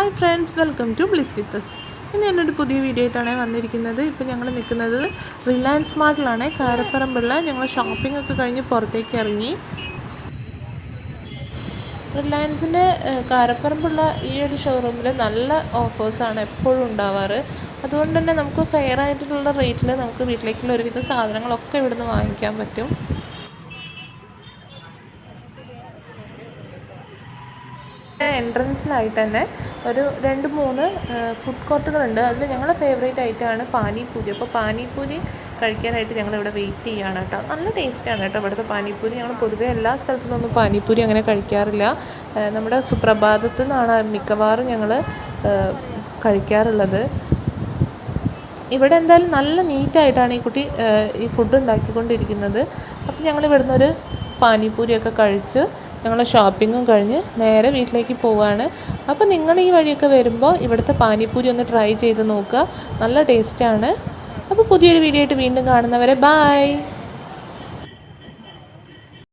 Hi friends welcome to bliss with us ഇന്ന് ഞാനൊരു പുതിയ വീഡിയോ ആയിട്ടാണ് വന്നിരിക്കുന്നത്. ഇപ്പോൾ ഞങ്ങൾ നിൽക്കുന്നത് റിലയൻസ് മാർട്ടിലാണ് കാരപ്പറമ്പുള്ള ഞങ്ങൾ ഷോപ്പിംഗ് ഒക്കെ കഴിഞ്ഞ് പുറത്തേക്ക് ഇറങ്ങി. റിലയൻസിന്റെ കാരപ്പറമ്പുള്ള ഈ ഒരു ഷോറൂമിൽ നല്ല ഓഫേഴ്സാണ് എപ്പോഴും ഉണ്ടാവാറ്. അതുകൊണ്ട് തന്നെ നമുക്ക് ഫെയർ ആയിട്ടുള്ള റേറ്റിൽ നമുക്ക് വീട്ടിലേക്കുള്ള ഒരുവിധ സാധനങ്ങളൊക്കെ ഇവിടുന്ന് വാങ്ങിക്കാൻ പറ്റും. എൻട്രൻസിലായിട്ട് തന്നെ ഒരു രണ്ട് മൂന്ന് ഫുഡ് കോർട്ടുകളുണ്ട് അതിൽ ഞങ്ങളുടെ ഫേവറേറ്റ് ആയിട്ടാണ് പാനിപ്പൂരി. അപ്പോൾ പാനിപ്പൂരി കഴിക്കാനായിട്ട് ഞങ്ങൾ ഇവിടെ വെയിറ്റ് ചെയ്യുകയാണ് കേട്ടോ. നല്ല ടേസ്റ്റാണ് കേട്ടോ ഇവിടുത്തെ പാനിപ്പൂരി. ഞങ്ങൾ പൊതുവെ എല്ലാ സ്ഥലത്തുനിന്നൊന്നും പാനിപ്പൂരി അങ്ങനെ കഴിക്കാറില്ല. നമ്മുടെ സുപ്രഭാതത്തിൽ നിന്നാണ് മിക്കവാറും ഞങ്ങൾ കഴിക്കാറുള്ളത്. ഇവിടെ എന്തായാലും നല്ല നീറ്റായിട്ടാണ് ഈ കുട്ടി ഈ ഫുഡ് ഉണ്ടാക്കിക്കൊണ്ടിരിക്കുന്നത്. അപ്പം ഞങ്ങൾ ഇവിടുന്ന് ഒരു പാനിപ്പൂരിയൊക്കെ കഴിച്ച് ഞങ്ങൾ ഷോപ്പിങ്ങും കഴിഞ്ഞ് നേരെ വീട്ടിലേക്ക് പോവുകയാണ് അപ്പോൾ നിങ്ങൾ ഈ വഴിയൊക്കെ വരുമ്പോൾ ഇവിടുത്തെ പാനിപ്പൂരി ഒന്ന് ട്രൈ ചെയ്ത് നോക്കുക. നല്ല ടേസ്റ്റാണ് അപ്പോൾ പുതിയൊരു വീഡിയോ ആയിട്ട് വീണ്ടും കാണുന്നവരെ ബായ്